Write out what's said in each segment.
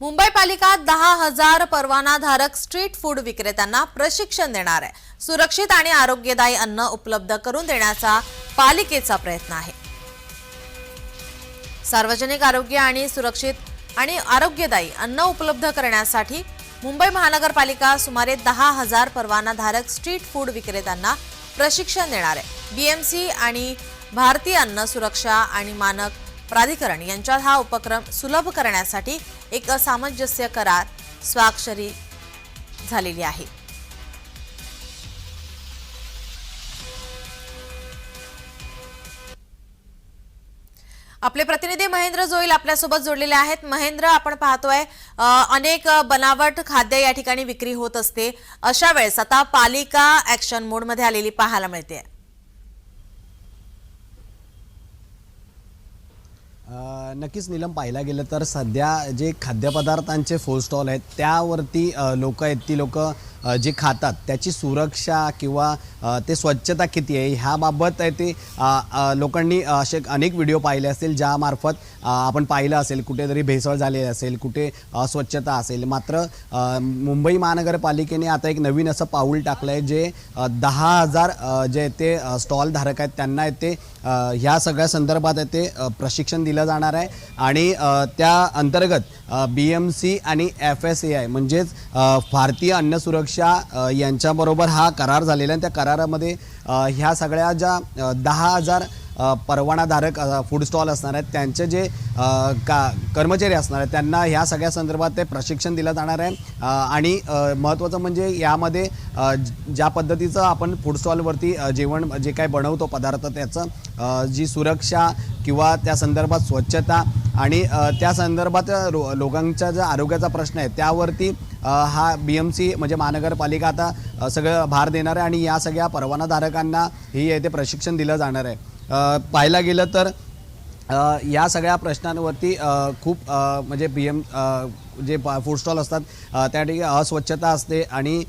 मुंबई पालिका दहा हजार परवानाधारक स्ट्रीट फूड विक्रेत्यांना प्रशिक्षण देणार आहे. सुरक्षित आणि आरोग्यदायी अन्न उपलब्ध करून देण्याचा पालिकेचा प्रयत्न आहे. सार्वजनिक आरोग्य आणि सुरक्षित आणि आरोग्यदायी अन्न उपलब्ध करण्यासाठी मुंबई महानगरपालिका सुमारे दहा हजार परवानाधारक स्ट्रीट फूड विक्रेत्यांना प्रशिक्षण देणार आहे. बीएमसी आणि भारतीय अन्न सुरक्षा आणि मानक प्राधिकरण यांच्यात हा उपक्रम सुलभ करण्यासाठी एक सामंजस्य करार स्वाक्षरी झालेली आहे. आपले प्रतिनिधी महेंद्र जोईल आपल्यासोबत जोडलेले आहेत. महेंद्र आपण पाहतोय अनेक बनावट खाद्य या ठिकाणी विक्री होत असते. अशा वेळेस आता पालिका ऍक्शन मोडमध्ये आलेली पाहायला मिळते. नक्कीच नीलम पाहायला गेलं तर सध्या जे खाद्यपदार्थांचे फूड स्टॉल आहेत त्यावरती लोक आहेत ती लोक जे खातात त्याची सुरक्षा किंवा ते स्वच्छता किती आहे ह्याबाबत आहे ते लोकांनी असे अनेक व्हिडिओ पाहिले असतील ज्यामार्फत आपण पाहिलं असेल कुठेतरी भेसळ झालेली असेल कुठे अस्वच्छता असेल. मात्र मुंबई महानगरपालिकेने आता एक नवीन असं पाऊल टाकलं आहे जे दहा हजार जे ते स्टॉल धारक आहेत त्यांना येते ते ह्या सगळ्या संदर्भात येते ते प्रशिक्षण दिलं जाणार आहे. आणि त्या अंतर्गत बी एम सी आणि एफ एस ए आय म्हणजेच भारतीय अन्न सुरक्षा यांच्याबरोबर हा करार झालेला आहे. त्या करारामध्ये ह्या सगळ्या ज्या दहा हजार परवानाधारक फूड स्टॉल असणार आहेत त्यांचे जे का कर्मचारी असणार आहेत त्यांना ह्या सगळ्या संदर्भात ते प्रशिक्षण दिलं जाणार आहे. आणि महत्त्वाचं म्हणजे यामध्ये ज्या पद्धतीचं आपण फूड स्टॉलवरती जेवण जे काय बनवतो पदार्थ त्याचं जी सुरक्षा किंवा त्या संदर्भात स्वच्छता आणि त्या संदर्भात रो लोकांचा जो आरोग्याचा प्रश्न आहे त्यावरती हा बी एम सी म्हणजे महानगरपालिका आता सगळं भार देणार आहे आणि या सगळ्या परवानाधारकांना ही येथे प्रशिक्षण दिलं जाणार आहे. पाहायला गेलं तर या सगळ्या प्रश्नांवरती खूप म्हणजे P M J food stall असतात त्या ठिकाणी अस्वच्छता असते आणि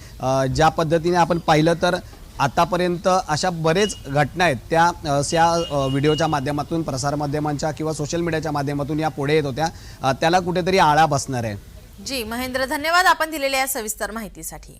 ज्या पद्धतीने आपण पाहिलं तर आतापर्यंत अशा बरेच घटना आहेत. त्या अ, त्या व्हिडिओच्या माध्यमातून प्रसारमाध्यमांच्या किंवा सोशल मीडियाच्या माध्यमातून या पुढे येत होत्या. त्याला कुठेतरी आळा बसणार आहे. जी महेंद्र धन्यवाद आपण दिलेल्या या सविस्तर माहितीसाठी.